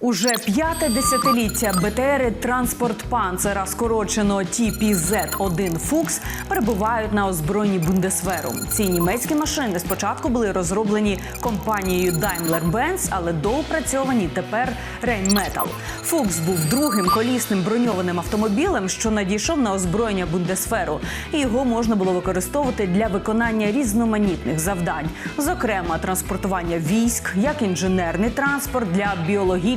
Уже п'яте десятиліття БТРи Транспорт Панцера, скорочено TPZ-1 Фукс, перебувають на озброєнні Бундесверу. Ці німецькі машини спочатку були розроблені компанією Daimler-Benz, але доопрацьовані тепер Rheinmetall. Фукс був другим колісним броньованим автомобілем, що надійшов на озброєння Бундесферу, і його можна було використовувати для виконання різноманітних завдань, зокрема транспортування військ, як інженерний транспорт для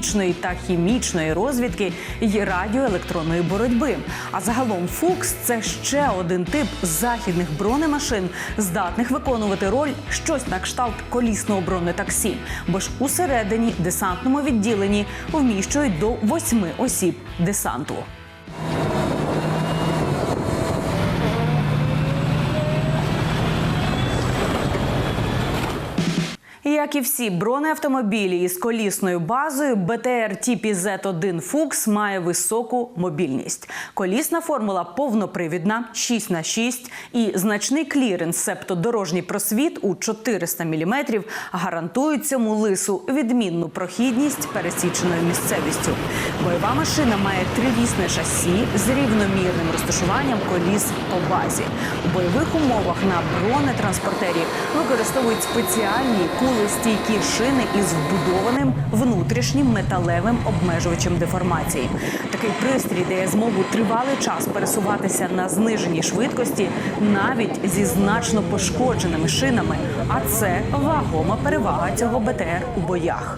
біологічної та хімічної розвідки і радіоелектронної боротьби. А загалом Фукс це ще один тип західних бронемашин, здатних виконувати роль щось на кшталт колісного бронетаксі, бо ж усередині десантному відділенні вміщують до восьми осіб десанту. Як і всі бронеавтомобілі із колісною базою, БТР TPZ-1 Фукс має високу мобільність. Колісна формула повнопривідна 6 на 6 і значний кліренс, себто дорожній просвіт у 400 мм, гарантують цьому лису відмінну прохідність пересіченою місцевістю. Бойова машина має трирісне шасі з рівномірним розташуванням коліс по базі. У бойових умовах на бронетранспортері використовують спеціальні кулестійкі шини із вбудованим внутрішнім металевим обмежувачем деформації. Такий пристрій дає змогу тривалий час пересуватися на зниженій швидкості навіть зі значно пошкодженими шинами. А це вагома перевага цього БТР у боях.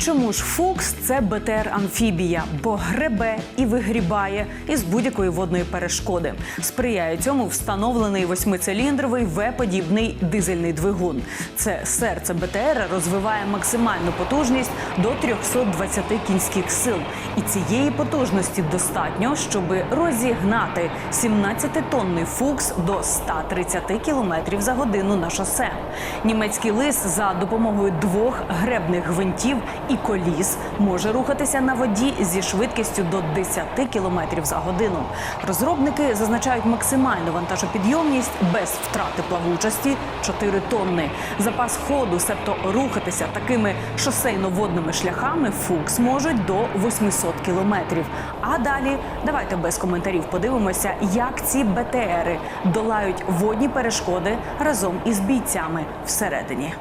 Чому ж Фукс це БТР амфібія, бо гребе і вигрібає із будь-якої водної перешкоди. Сприяє цьому встановлений восьмициліндровий В-подібний дизельний двигун. Це серце БТР розвиває максимальну потужність до 320 кінських сил. І цієї потужності достатньо, щоб розігнати 17-тонний фукс до 130 км за годину на шосе. Німецький лис за допомогою двох гребних гвинтів і коліс може рухатися на воді зі швидкістю до 10 км за годину. Розробники зазначають максимальну вантажопідйомність без втрати плавучості 4 тонни. Запас ходу, себто рухатися такими шосейно-водними шляхами, фукс можуть до 800 кілометрів. А далі давайте без коментарів подивимося, як ці БТРи долають водні перешкоди разом із бійцями всередині.